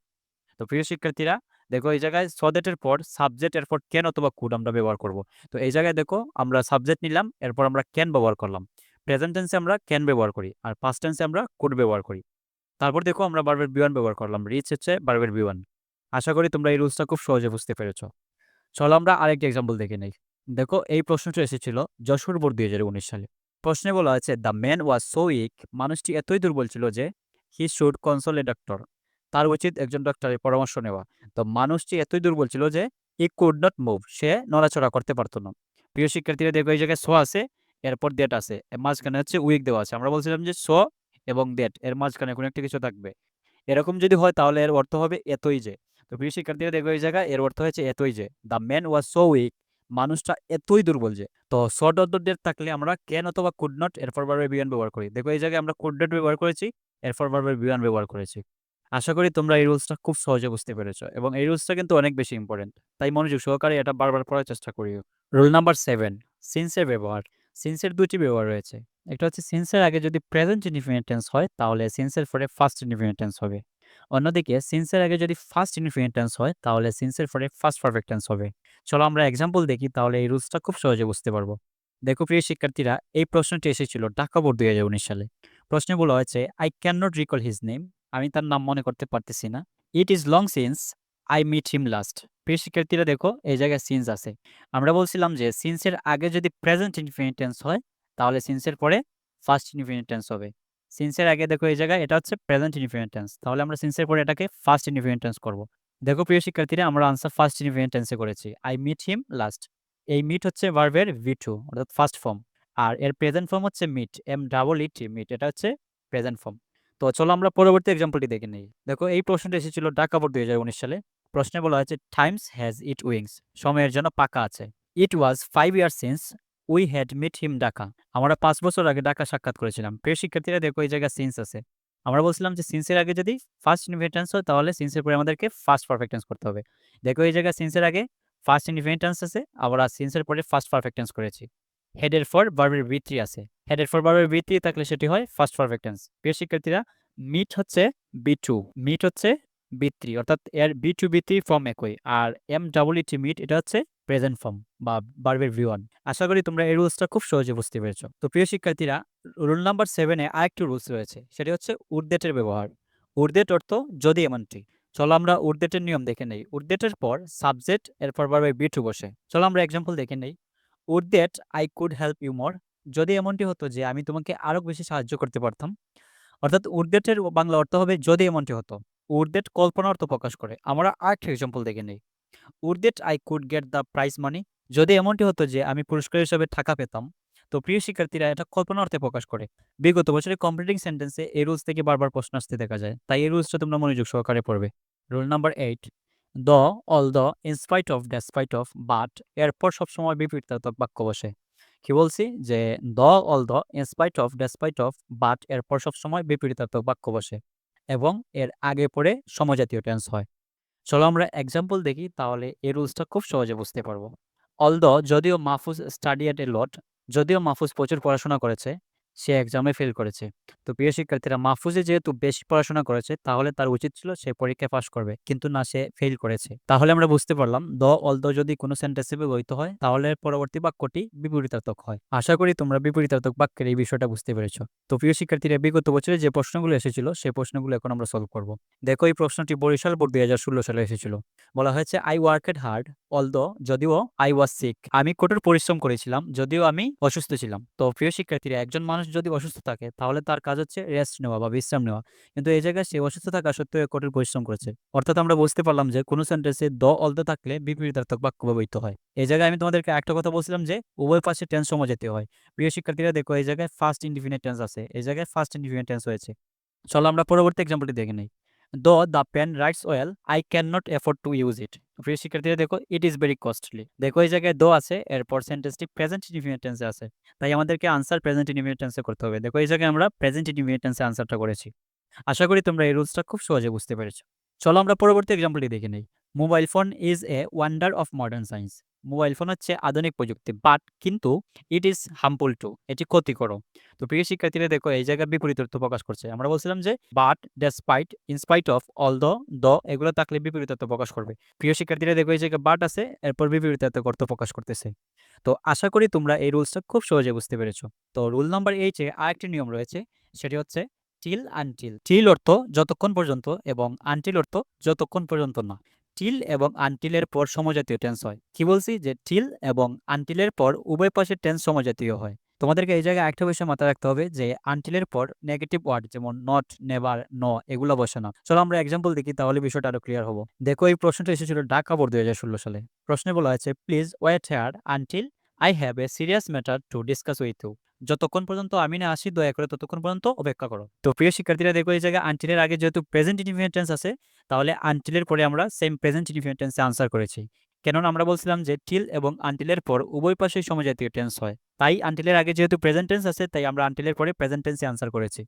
তো প্রিয় শিক্ষার্থীরা, দেখো এই জায়গায় সো দ্যাটের পর সাবজেক্ট এরপর ক্যান অথবা কুড আমরা ব্যবহার করব? তো এই জায়গায় দেখো আমরা সাবজেক্ট নিলাম, এরপর আমরা ক্যান ব্যবহার করলাম। প্রেজেন্ট টেন্সে আমরা ক্যান ব্যবহার করি, আর পাস্ট টেন্সে আমরা কুড ব্যবহার করি। তারপর দেখো আমরা বারবার বিওয়ান ব্যবহার করলাম রিচ হচ্ছে বারবার বিওয়ান আশা করি তোমরা এই রুলসটা খুব সহজে বুঝতে পেরেছ। চলো আমরা আরেকটি এক্সাম্পল দেখে নেই। দেখো এই প্রশ্নটা এসেছিল যশোর বোর্ড দুই হাজার উনিশ সালে। প্রশ্নে বলা হয়েছে, the man was so weak, মানুষটি এতই দুর্বল ছিল যে he should consult a doctor. তার উচিত একজন ডক্টরের পরামর্শ নেওয়া। তো মানুষটি এতই দুর্বল ছিল যে ই কুড নট মুভ, সে নড়াচড়া করতে পারতো না। প্রিয় শিক্ষার্থীরা, দেখো এই জায়গায় সো আছে, এরপর ডেট আছে। এর মাঝখানে হচ্ছে উইক দেওয়া আছে। আমরা বলছিলাম যে সো এবং ডেট এর মাঝখানে কোনো একটা কিছু থাকবে। এরকম যদি হয়, তাহলে এর অর্থ হবে এতই যে। তো প্রিয় শিক্ষার্থীরা, দেখো এই জায়গায় এর অর্থ হয়েছে এতই যে, the man was so weak মানুষটা এতই দুর্বল যে, তো শর্ট অর্থ ডেট থাকলে আমরা ক্যান অথবা কুড নট এরপর বারবার বিয়ান ব্যবহার করি? দেখো এই জায়গায় আমরা কুড ডেট ব্যবহার করেছি এরপর বারবার বিয়ান ব্যবহার করেছি। আশা করি তোমরা এই রুলসটা খুব সহজে বুঝতে পেরেছ এবং এই রুলসটা কিন্তু অনেক বেশি ইম্পর্টেন্ট তাই মনোযোগ সহকারে এটা বারবার পড়ার চেষ্টা করিও। রুল নাম্বার সেভেন সিন্সের ব্যবহার। সিন্সের দুটি ব্যবহার রয়েছে। একটা হচ্ছে সিন্সের আগে যদি প্রেজেন্ট ইনডিফিনিট টেন্স হয়, তাহলে সিন্সের পরে ফার্স্ট ইনডিফিনিট টেন্স হবে। অন্যদিকে সিন্সের আগে যদি ফার্স্ট ইনডিফিনিট টেন্স হয়, তাহলে সিন্সের পরে ফার্স্ট পারফেক্ট টেন্স হবে। চলো আমরা এক্সাম্পল দেখি, তাহলে এই রুলসটা খুব সহজে বুঝতে পারব। দেখো প্রিয় শিক্ষার্থীরা, এই প্রশ্নটি এসেছিল ঢাকা বোর্ড দুই হাজার উনিশ সালে। প্রশ্নে বলা হয়েছে I can not recall his name আমি তার নাম মনে করতে পারতেছি না। It is long since I meet him last প্রিয় শিক্ষার্থীরা, দেখো এই জায়গায় সিন্স আছে। আমরা বলছিলাম যে সিন্সের আগে যদি প্রেজেন্ট ইনফিনিট টেন্স হয়, তাহলে সিন্সের পরে ফার্স্ট ইনফিনিট টেন্স হবে। সিন্সের আগে দেখো এই জায়গায়, এটা হচ্ছে প্রেজেন্ট ইনফিনিট টেন্স তাহলে আমরা সিন্সের পরে এটাকে ফার্স্ট ইনফিনিট টেন্স করব। দেখো প্রিয় শিক্ষার্থীরা, আমরা আনসার ফার্স্ট ইনফিনিট করেছি। আই মিট হিম লাস্ট এই মিট হচ্ছে ভার্বের ভি টু অর্থাৎ ফার্স্ট ফর্ম আর এর প্রেজেন্ট ফর্ম হচ্ছে meet M double E T meet এটা হচ্ছে প্রেজেন্ট ফর্ম তো চলো আমরা পরবর্তী এক্সাম্পলটি দেখে নিই। দেখো এই প্রশ্নটা এসেছিল ঢাকা বোর্ড দুই হাজার উনিশ সালে। প্রশ্নে বলা হয়েছে টাইমস হ্যাজ ইট উইংস সময়ের জন্য পাকা আছে। It was five year since we had meet him ডাকা আমরা পাঁচ বছর আগে ডাকা সাক্ষাৎ করেছিলাম। প্রিয় শিক্ষার্থীরা, দেখো এই জায়গায় সিন্স আছে। আমরা বলছিলাম যে সিন্সের আগে যদি ফার্স্ট ইনভেন্টেন্স হয়, তাহলে সিন্সের পরে আমাদেরকে ফার্স্ট পারফেক্টেন্স করতে হবে। দেখো এই জায়গায় সিন্সের আগে ফার্স্ট ইনভিটেন্স আছে, আবার সিন্সের পরে ফার্স্ট পারফেক্টেন্স করেছি। হেডের ফর বার্বের ভিত্রি আছে। হেডের ফর বার্বের ভিত্রি থাকলে সেটি হয় ফার্স্ট পারফেক্টেন্স প্রিয় শিক্ষার্থীরা মিট হচ্ছে বি টু মিট হচ্ছে বি অর্থাৎ এর V two V three form একই, আর M double E T meet এটা হচ্ছে প্রেজেন্ট ফর্ম বা বার্বের ভি ওয়ান আশা করি তোমরা এই রুলসটা খুব সহজে বুঝতে পেরেছ। তো প্রিয় শিক্ষার্থীরা রুল নাম্বার সেভেনে আরেকটি রুলস রয়েছে, সেটি হচ্ছে উর্দেটের ব্যবহার। উর্দেট অর্থ যদি এমনটি। চলো আমরা উর্দেটের নিয়ম দেখে নেই। উর্দেটের পর সাবজেক্ট এরপর বারবার বি টু বসে। চলো আমরা এক্সাম্পল দেখে নেই। Would that I could help you more যদি এমনটি হতো যে আমি তোমাকে আরও বেশি সাহায্য করতে পারতাম, অর্থাৎ উর্দেটের বাংলা অর্থ হবে যদি এমনটি হতো। উর্দেট কল্পনা অর্থ প্রকাশ করে। আমরা আরেকটা এক্সাম্পল দেখে নেই। Would that I could get the prize money যদি এমনটি হতো যে আমি পুরস্কার হিসেবে টাকা পেতাম, তো প্রিয় শিক্ষার্থীরা এটা কল্পনা অর্থে প্রকাশ করে। বিগত বছরে কম্পিটিং সেন্টেন্সে এই রুলস থেকে বারবার প্রশ্ন আসতে দেখা যায়। তাই এই রুলসটা তোমরা মনোযোগ সহকারে পড়বে। Rule number eight though although in spite of despite of but এরপর সবসময় বিপরীতাত্মক বাক্য বসে। কি বলছি? যে though although in spite of despite of but এরপর সবসময় বিপরীতাত্মক বাক্য বসে। এবং এর আগে পরে সমজাতীয় টেন্স হয়। চলো আমরা এক্সাম্পল দেখি, তাহলে এই রুলসটা খুব সহজে বুঝতে পারব। অলদ যদিও Mahfuz study at a lot যদিও মাহফুজ প্রচুর পড়াশোনা করেছে সে এক্সামে ফেল করেছে। তো প্রিয় শিক্ষার্থীরা, মাহফুজে যেহেতু বেশি পড়াশোনা করেছে, তাহলে তার উচিত ছিল সে পরীক্ষায় পাশ করবে, কিন্তু না, সে ফেল করেছে। তাহলে আমরা বুঝতে পারলাম, দ অলদ যদি কোনো সেন্টেন্সে ব্যবহৃত হয়, তাহলে পরবর্তী বাক্যটি বিপরীতার্থক হয়। আশা করি তোমরা বিপরীতার্থক বাক্যের এই বিষয়টা বুঝতে পেরেছ। তো প্রিয় শিক্ষার্থীরা, বিগত বছরে যে প্রশ্নগুলো এসেছিল সেই প্রশ্নগুলো এখন আমরা সলভ করব। দেখো, এই প্রশ্নটি বরিশাল বোর্ড দুই হাজার ষোলো সালে এসেছিল। বলা হয়েছে আই ওয়ার্কেড হার্ড অলদ যদিও আই ওয়াজ সিক আমি কঠোর পরিশ্রম করেছিলাম, যদিও আমি অসুস্থ ছিলাম। তো প্রিয় শিক্ষার্থীরা, একজন মানুষ যদি অসুস্থ থাকে, তাহলে তার কাজ হচ্ছে রেস্ট নেওয়া বা বিশ্রাম নেওয়া। কিন্তু এই জায়গায় সে অসুস্থ থাকা সত্ত্বেও কঠোর পরিশ্রম করেছে। অর্থাৎ আমরা বুঝতে পারলাম যে কোনো সেন্টেন্সে দ অলতে থাকলে বিপরীতার্থক বাক্য ব্যবহৃত হয়। এই জায়গায় আমি তোমাদেরকে একটা কথা বলছিলাম যে উভয় পাশে টেন্স সময় যেতে হয়। প্রিয় শিক্ষার্থীরা, দেখো এই জায়গায় ফার্স্ট ইন্ডিফিনিট টেন্স আছে। এই জায়গায় ফার্স্ট ইন্ডিফিনিট টেন্স হয়েছে। চলো আমরা পরবর্তী এক্সাম্পলটি দেখে নেই। Though the pen writes well I can not afford to use it প্রিয় শিক্ষার্থীরা, দেখো ইট ইজ ভেরি কস্টলি দেখো, এই জায়গায় দো আছে এরপর সেন্টেন্সটি প্রেজেন্ট ইনডিফিনিট টেন্সে আছে। তাই আমাদেরকে আনসার প্রেজেন্ট ইনডিফিনিট টেন্সে করতে হবে। দেখো, এই জায়গায় আমরা প্রেজেন্ট ইনডিফিনিট টেন্সে আনসারটা করেছি। আশা করি তোমরা এই রুলসটা খুব সহজে বুঝতে পেরেছ। চলো আমরা পরবর্তী এক্সাম্পলটি দেখে নেই। Mobile phone is a wonder of modern science mobile phone হচ্ছে আধুনিক প্রযুক্তি বাট কিন্তু ইট ইজ হার্মফুল টু এটি ক্ষতিকর তো প্রিয় শিক্ষার্থীরা, দেখো, এই জায়গায় বিপরীত অর্থ প্রকাশ করছে। আমরা বলছিলাম যে but despite in spite of although though এগুলো থাকলে বিপরীত অর্থ প্রকাশ করবে। প্রিয় শিক্ষার্থীরা, দেখো, এই জায়গায় বাট আছে, এরপর বিপরীত অর্থ প্রকাশ করতেছে। তো আশা করি তোমরা এই রুলসটা খুব সহজে বুঝতে পেরেছ। তো রুল নাম্বার এইটে আরেকটি নিয়ম রয়েছে, সেটি হচ্ছে টিল আনটিল টিল অর্থ যতক্ষণ পর্যন্ত এবং আনটিল অর্থ যতক্ষণ পর্যন্ত না। টিল এবং আনটিলের পর সমজাতীয় টেন্স হয়। কি বলছি? যে টিল এবং আনটিলের পর উভয় পাশে টেন্স সমজাতীয় হয়। তোমাদেরকে এই জায়গায় একটা বিষয় মাথায় রাখতে হবে যে আনটিলের পর নেগেটিভ ওয়ার্ড যেমন নট নেভার ন এগুলো বসে না। চলো আমরা এক্সাম্পল দেখি, তাহলে বিষয়টা আরও ক্লিয়ার হব। দেখো, এই প্রশ্নটা এসেছিল ঢাকা বোর্ড দুই হাজার ষোলো সালে। প্রশ্নে বলা হয়েছে please wait here until I have a serious matter to discuss with you যতক্ষণ পর্যন্ত আমি না আসি, দয়া করে ততক্ষণ পর্যন্ত অপেক্ষা করো। তো প্রিয় শিক্ষার্থীরা, দেখো এই জায়গায় আনটিলের আগে যেহেতু প্রেজেন্ট ইনডিফিনিট টেন্স আছে, তাহলে আনটিলের পরে আমরা সেম প্রেজেন্ট ইনডিফিনিট টেন্সে আনসার করেছি। কেননা আমরা বলছিলাম যে টিল এবং আনটিলের পর উভয় পাশেই সমজাতীয় টেন্স হয়। তাই আনটিলের আগে যেহেতু প্রেজেন্ট টেন্স আছে, তাই আমরা আনটিলের পরে প্রেজেন্ট টেন্সে আনসার করেছি।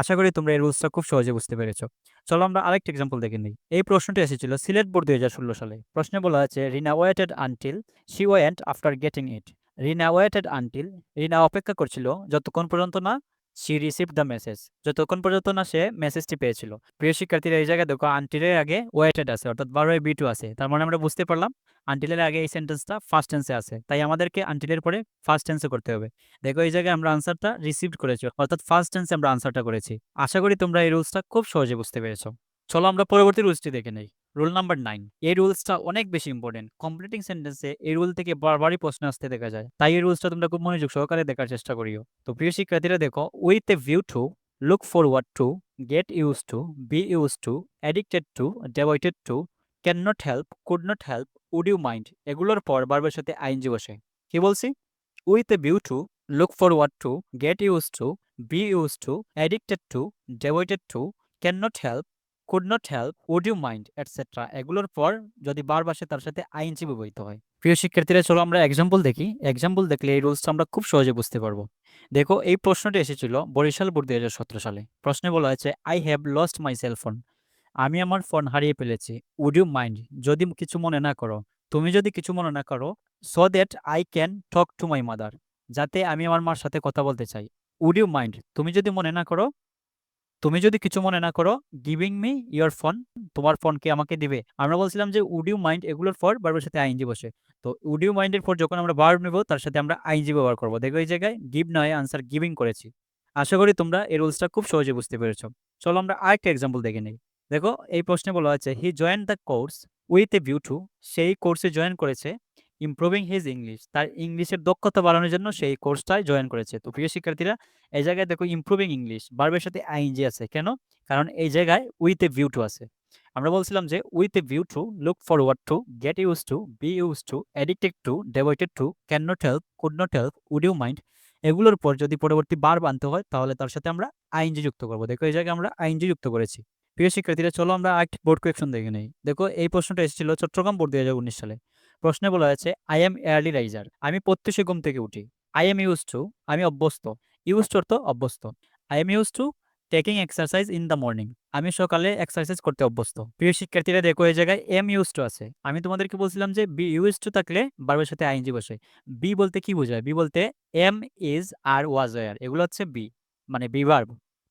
আশা করি তোমরা এই রুলসটা খুব সহজে বুঝতে পেরেছ। চলো আমরা আরেকটা এক্সাম্পল দেখে নিই। এই প্রশ্নটি এসেছিল সিলেট বোর্ড দুই হাজার ষোলো সালে। প্রশ্নে বলা আছে Rina waited until she went after getting it Rina waited until Rina অপেক্ষা করছিল যতক্ষণ পর্যন্ত না সি রিসিভ দ্য মেসেজ যতক্ষণ পর্যন্ত না সে মেসেজটি পেয়েছিল। প্রিয় শিক্ষার্থীরা, এই জায়গায় দেখো আনটিলের আগে ওয়েটেড আছে, অর্থাৎ বারোয় বি টু আছে। তার মানে আমরা বুঝতে পারলাম আনটিলের আগে এই সেন্টেন্সটা ফার্স্ট টেন্সে আছে। তাই আমাদেরকে আনটিলের পরে ফার্স্ট টেন্সে করতে হবে। দেখো, এই জায়গায় আমরা আনসারটা রিসিভ করেছি, অর্থাৎ ফার্স্ট টেন্সে আমরা আনসারটা করেছি। আশা করি তোমরা এই রুলসটা খুব সহজে বুঝতে পেরেছ। চলো আমরা পরবর্তী রুলসটি দেখে নেই। রুল নাম্বার নাইন এই রুলসটা অনেক বেশি ইম্পর্টেন্ট কমপ্লিটিং সেন্টেন্সে এই রুল থেকে বারবারই প্রশ্ন আসতে দেখা যায়। তাই এই রুলসটা তোমরা খুব মনোযোগ সহকারে দেখার চেষ্টা করিও। তো প্রিয় শিক্ষার্থীরা দেখো with a view to look forward to get use to be use to addicted to devoted to can not help could not help would you mind এগুলোর পর বারবার সাথে আইনজি বসে। কি বলছি? With a view to look forward to get use to be use to addicted to devoted to can not help could not help would you mind etcetera এগুলোর পর যদি বার বাসে তার সাথে আইনজি ব্যবহৃত হয়। প্রিয় শিক্ষার্থীরা, চলো আমরা এক্সাম্পল দেখি। এক্সাম্পল দেখলে এই রুলসটা আমরা খুব সহজে বুঝতে পারব। দেখো, এই প্রশ্নটি এসেছিল বরিশাল বোর্ড দুই হাজার সতেরো সালে। প্রশ্নে বলা হয়েছে I have lost my cell phone আমি আমার ফোন হারিয়ে ফেলেছি। উড ইউ মাইন্ড যদি কিছু মনে না করো, তুমি যদি কিছু মনে না করো so that I can talk to my mother যাতে আমি আমার মার সাথে কথা বলতে চাই। উড ইউ মাইন্ড তুমি যদি মনে না করো তুমি যদি কিছু মনে না করো গিভিং মি ইয়োর ফোন তোমার ফোনকে আমাকে দিবে। আমরা বলছিলাম যে উড ইউ মাইন্ড এগুলোর পর বারবার সাথে আইনজি বসে। তো উড ইউ মাইন্ডের পর যখন আমরা বার নেব, তার সাথে আমরা আইনজি ব্যবহার করব। দেখো এই জায়গায় গিভ নয় আনসার গিভিং করেছি। আশা করি তোমরা এই রুলসটা খুব সহজে বুঝতে পেরেছ। চলো আমরা আরেকটা এক্সাম্পল দেখে নিই। দেখো, এই প্রশ্নে বলা আছে he join the course with a view to সেই কোর্সে জয়েন করেছে ইমপ্রুভিং হিজ ইংলিশ তার ইংলিশের দক্ষতা বাড়ানোর জন্য সেই কোর্সটায় জয়েন করেছে। তো প্রিয় শিক্ষার্থীরা, এই জায়গায় দেখো ইমপ্রুভিং ইংলিশ বারবার সাথে আইনজি আছে। কেন? কারণ এই জায়গায় উইথ এ ভিউ টু আছে। আমরা বলছিলাম যে with a view to look forward to get use to be use to addicted to devoted to can not help could not help would you mind এগুলোর পর যদি পরবর্তী বার বানতে হয়, তাহলে তার সাথে আমরা আইনজি যুক্ত করব। দেখো এই জায়গায় আমরা আইনজি যুক্ত করেছি। প্রিয় শিক্ষার্থীরা, চলো আমরা আরেকটি বোর্ড কোয়েকশন দেখে নেই। দেখো এই প্রশ্নটা এসেছিল চট্টগ্রাম বোর্ড দুই হাজার উনিশ সালে। প্রশ্নে বলা হয়েছে আই এম এয়ারলি রাইজার আমি প্রত্যুষে ঘুম থেকে উঠি। আই এম ইউজ টু আমি অভ্যস্ত। ইউজ টু অর্থ অভ্যস্ত। I am use to taking exercise in the morning আমি সকালে এক্সারসাইজ করতে অভ্যস্ত। প্রিয় শিক্ষার্থীরা, দেখো এই জায়গায় এম ইউজ টু আছে। আমি তোমাদেরকে বলছিলাম যে বি ইউজ টু থাকলে বারবার সাথে আইনজি বসে বি বলতে কি বোঝায়? বি বলতে am is are was were এগুলো হচ্ছে বি মানে বি ভার্ব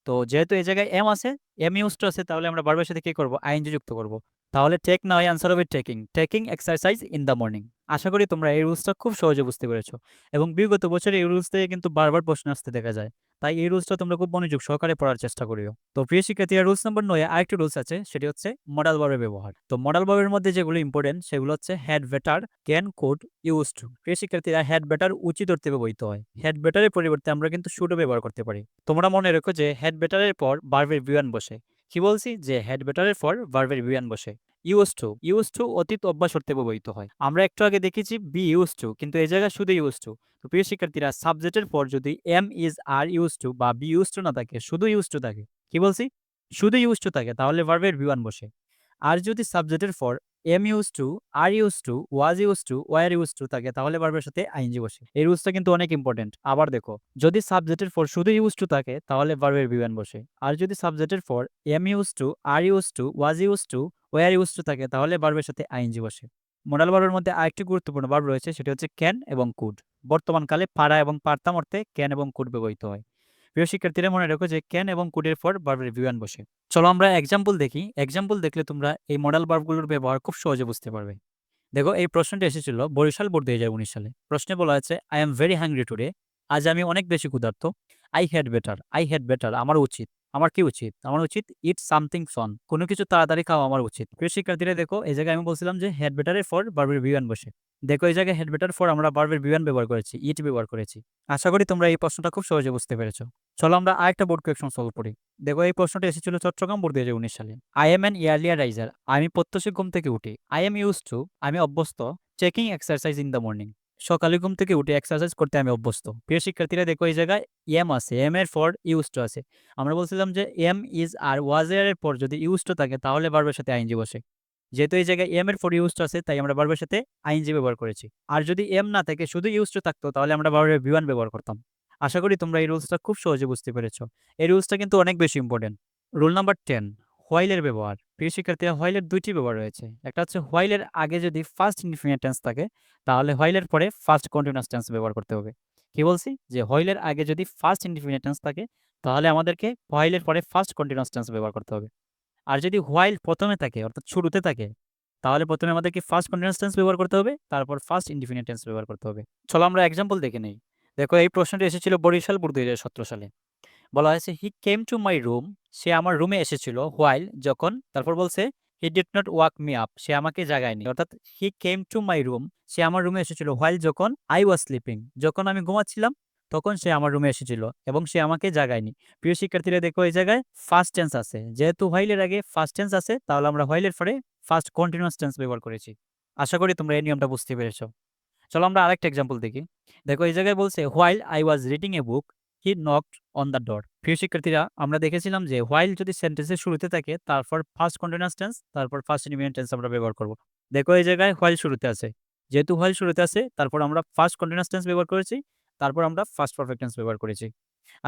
তো যেহেতু এই জায়গায় এম আছে এম ইউজ টু আছে, তাহলে আমরা বারবার সাথে কি করব? আইনজি যুক্ত করব। তাহলে টেক নয় আনসার হবে taking taking exercise in the morning আশা করি তোমরা এই রুলসটা খুব সহজে বুঝতে পেরেছ। এবং বিগত বছরে এই রুলস থেকে কিন্তু বারবার প্রশ্ন আসতে দেখা যায়। তাই এই রুলসটা তোমরা খুব মনোযোগ সহকারে পড়ার চেষ্টা করিও। তো প্রিয় শিক্ষার্থীরা রুলস নম্বর নয়, আরেকটি রুলস আছে, সেটি হচ্ছে মডেল ভাবের ব্যবহার। তো মডেল ভাবের মধ্যে যেগুলো ইম্পর্টেন্ট সেগুলো হচ্ছে had better can could use to প্রিয় শিক্ষার্থীরা হেড বেটার উচিত অর্থে ব্যবহৃত হয়। হেড বেটারের পরিবর্তে আমরা কিন্তু শুডও ব্যবহার করতে পারি। তোমরা মনে রেখো যে হেড বেটারের পর বার্বের বিয়ান বসে। কি বলছি? যে হেড বেটারের ফর ভার্ভের বিয়ান বসে। ইউজ টু ইউজ টু অতীত অভ্যাস হতে ব্যবহৃত হয়। আমরা একটু আগে দেখেছি বি ইউজ টু কিন্তু এই জায়গায় শুধু ইউজ টু তো প্রিয় শিক্ষার্থীরা সাবজেক্টের পর যদি am is are use to বা বি ইউজ টু না থাকে, শুধু ইউজ টু থাকে, কি বলছি? শুধু ইউজ টু থাকে, তাহলে ভার্ভের বিওয়ান বসে। আর যদি সাবজেক্টের পর am use to, are use to, was use to, were use to থাকে, তাহলে ভার্বের সাথে আইএনজি বসে। এই রুলসটা কিন্তু অনেক ইম্পর্টেন্ট আবার দেখো, যদি সাবজেক্টের পর শুধু ইউজ টু থাকে, তাহলে ভার্বের বিমান বসে। আর যদি সাবজেক্টের পর am use to, are use to, was use to, were use to থাকে, তাহলে ভার্বের সাথে আইএনজি বসে। মোডাল ভার্বের মধ্যে আরেকটি গুরুত্বপূর্ণ ভার্ব রয়েছে, সেটি হচ্ছে ক্যান এবং কুড বর্তমানকালে পাড়া এবং পারতাম অর্থে ক্যান এবং কুড ব্যবহৃত হয়। প্রিয় শিক্ষার্থীরা, মনে রাখো যে ক্যান এবং কুডের পর ভার্বের বিমান বসে চলো আমরা এক্সাম্পল দেখি। এক্সাম্পল দেখলে তোমরা এই মডেল ভার্বগুলোর ব্যবহার খুব সহজে বুঝতে পারবে। দেখো, এই প্রশ্নটি এসেছিল বরিশাল বোর্ড দুই হাজার উনিশ সালে। প্রশ্নে বলা হয়েছে I am very hungry today আজ আমি অনেক বেশি ক্ষুধার্ত। I had better I had better আমার উচিত। আমার কি উচিত? আমার উচিত ইট সামথিং সন কোনো কিছু তাড়াতাড়ি খাওয়া আমার উচিত। প্রিয় শিক্ষার্থীরা, দেখো, এই জায়গায় আমি বলছিলাম যে হেড বেটারের ফর বার্বের বিমান বসে দেখো, এই জায়গায় হেড বেটার ফর আমরা বার্বের বিমান ব্যবহার করেছি ইট ব্যবহার করেছি। আশা করি তোমরা এই প্রশ্নটা খুব সহজে বুঝতে পেরেছ। চলো আমরা আরেকটা বোর্ড কোয়েকশন সলভ করি। দেখো, এই প্রশ্নটি এসেছিল চট্টগ্রাম বোর্ড হাজার উনিশ সালে। I am an earlier riser আমি প্রত্যক্ষ ঘুম থেকে উঠি। আই এম ইউজ টু আমি অভ্যস্ত taking exercise in the morning সকালে ঘুম থেকে উঠে এক্সারসাইজ করতে আমি অভ্যস্ত। প্রিয় শিক্ষার্থীরা, দেখো, এই জায়গায় এম আছে। এম এর ফর ইউজ টু আছে। আমরা বলছিলাম যে এম ইজ আর ওয়াজ এর পর যদি ইউজ টু থাকে, তাহলে বারবার সাথে আইনজি বসে। যেহেতু এই জায়গায় এম এর ফর ইউজ টু আছে, তাই আমরা বারবার সাথে আইনজি ব্যবহার করেছি। আর যদি এম না থাকে, শুধু ইউজ টু থাকতো, তাহলে আমরা বারবার বিমান ব্যবহার করতাম। আশা করি তোমরা এই রুলসটা খুব সহজে বুঝতে পেরেছ। এই রুলসটা কিন্তু অনেক বেশি ইম্পর্টেন্ট রুল নাম্বার টেন হোয়াইলের ব্যবহার। প্রিয় শিক্ষার্থীরা হোয়াইলের দুইটি ব্যবহার রয়েছে। একটা হচ্ছে হোয়াইলের আগে যদি ফার্স্ট ইনফিনিট টেন্স থাকে, তাহলে হোয়াইলের পরে ফার্স্ট কন্টিনিউয়াস টেন্স ব্যবহার করতে হবে। কি বলছি? যে হোয়াইলের আগে যদি ফার্স্ট ইনফিনিট টেন্স থাকে, তাহলে আমাদেরকে হোয়াইলের পরে ফার্স্ট কন্টিনিউয়াস টেন্স ব্যবহার করতে হবে। আর যদি হোয়াইল প্রথমে থাকে, অর্থাৎ শুরুতে থাকে, তাহলে প্রথমে আমাদেরকে ফার্স্ট কন্টিনিউয়াস টেন্স ব্যবহার করতে হবে, তারপর ফার্স্ট ইনডিফিনিট টেন্স ব্যবহার করতে হবে। চলো আমরা এক্সাম্পল দেখে নেই। দেখো, এই প্রশ্নটি এসেছিল বরিশাল বোর্ড দুই সালে। বলা হয়েছে হি কেম টু মাই রুম সে আমার রুমে এসেছিল হোয়াইল যখন তারপর বলছে he did not wake me up সে আমাকে জাগায়নি। অর্থাৎ হি কেম টু মাই রুম সে আমার রুমে এসেছিল হোয়াইল যখন আই ওয়াজ স্লিপিং যখন আমি ঘুমাচ্ছিলাম, তখন সে আমার রুমে এসেছিল এবং সে আমাকে জাগায়নি। প্রিয় শিক্ষার্থীরা, দেখো, এই জায়গায় ফার্স্ট টেন্স আছে। যেহেতু হোয়াইলের আগে ফার্স্ট টেন্স আছে, তাহলে আমরা হোয়াইলের পরে ফার্স্ট কন্টিনিউয়াস টেন্স ব্যবহার করেছি। আশা করি তোমরা এই নিয়মটা বুঝতে পেরেছ। চলো আমরা আরেকটা এক্সাম্পল দেখি। দেখো, এই জায়গায় বলছে while I was reading a book he knocked on the door প্রিয় শিক্ষার্থীরা, আমরা দেখেছিলাম যে হোয়াইল যদি সেন্টেন্সের শুরুতে থাকে, তারপর ফার্স্ট কন্টিনিউয়াস টেন্স তারপর ফার্স্ট ইনডিপেন্ডেন্ট টেন্স আমরা ব্যবহার করব। দেখো, এই জায়গায় হোয়াইল শুরুতে আছে। যেহেতু হোয়াইল শুরুতে আছে, তারপর আমরা ফার্স্ট কন্টিনিউয়াস টেন্স ব্যবহার করেছি, তারপর আমরা ফার্স্ট পারফেক্ট টেন্স ব্যবহার করেছি।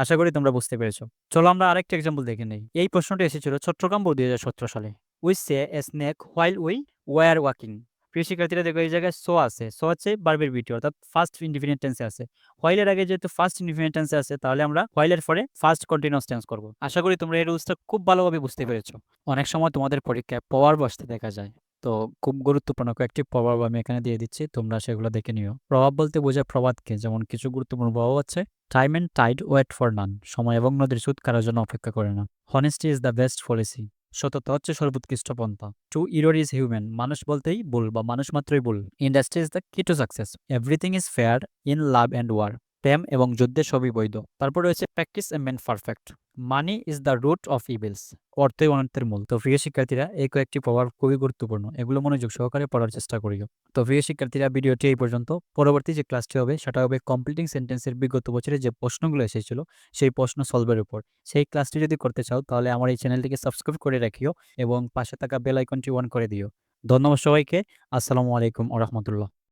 আশা করি তোমরা বুঝতে পেরেছ। চলো আমরা আরেকটা এক্সাম্পল দেখে নেই। এই প্রশ্নটি এসেছিল চট্টগ্রাম বোর্ড দুই সালে। We saw a snake while we were walking প্রিয় শিক্ষার্থীরা, দেখো এই জায়গায় সো আছে। সো আছে বার্বের বিটি অর্থাৎ ফার্স্ট ইনডিফিনিট টেন্সে আছে। হোয়াইলের আগে যেহেতু ফার্স্ট ইনডিফিনিট টেন্সে আছে, তাহলে আমরা হোয়াইলের পরে ফার্স্ট কন্টিনিউয়াস টেন্স করব। আশা করি তোমরা এই রুলসটা খুব ভালোভাবে বুঝতে পেরেছ। অনেক সময় তোমাদের পরীক্ষায় পাওয়ার বসতে দেখা যায়। তো খুব গুরুত্বপূর্ণ কয়েকটি প্রভাব আমি এখানে দিয়ে দিচ্ছি, তোমরা সেগুলো দেখে নিও। প্রভাব বলতে বোঝায় প্রবাদকে যেমন কিছু গুরুত্বপূর্ণ প্রভাব আছে। Time and tide wait for none সময় এবং নদীর সুদ কারোর জন্য অপেক্ষা করে না। Honesty is the best policy সততা হচ্ছে সর্বোৎকৃষ্ট পন্থা। টু ইরোর ইজ হিউম্যান মানুষ বলতেই ভুল বা মানুষ মাত্রই ভুল। Industry is the key to success everything is fair in love and war প্রেম এবং যুদ্ধে সবই বৈধ। তারপর রয়েছে practice a men perfect money is the root of evils অর্থই অনর্থের মূল। তো প্রিয় শিক্ষার্থীরা, এই কয়েকটি প্রভাব খুবই গুরুত্বপূর্ণ। এগুলো মনোযোগ সহকারে পড়ার চেষ্টা করিও। তো প্রিয় শিক্ষার্থীরা, ভিডিওটি এই পর্যন্ত। পরবর্তী যে ক্লাসটি হবে, সেটা হবে কমপ্লিটিং সেন্টেন্সের বিগত বছরে যে প্রশ্নগুলো এসেছিল, সেই প্রশ্ন সলভের উপর। সেই ক্লাসটি যদি করতে চাও, তাহলে আমার এই চ্যানেলটিকে সাবস্ক্রাইব করে রাখিও এবং পাশে থাকা বেল আইকনটি অন করে দিও। ধন্যবাদ সবাইকে। আসসালামু আলাইকুম আ রহমতুল্লাহ।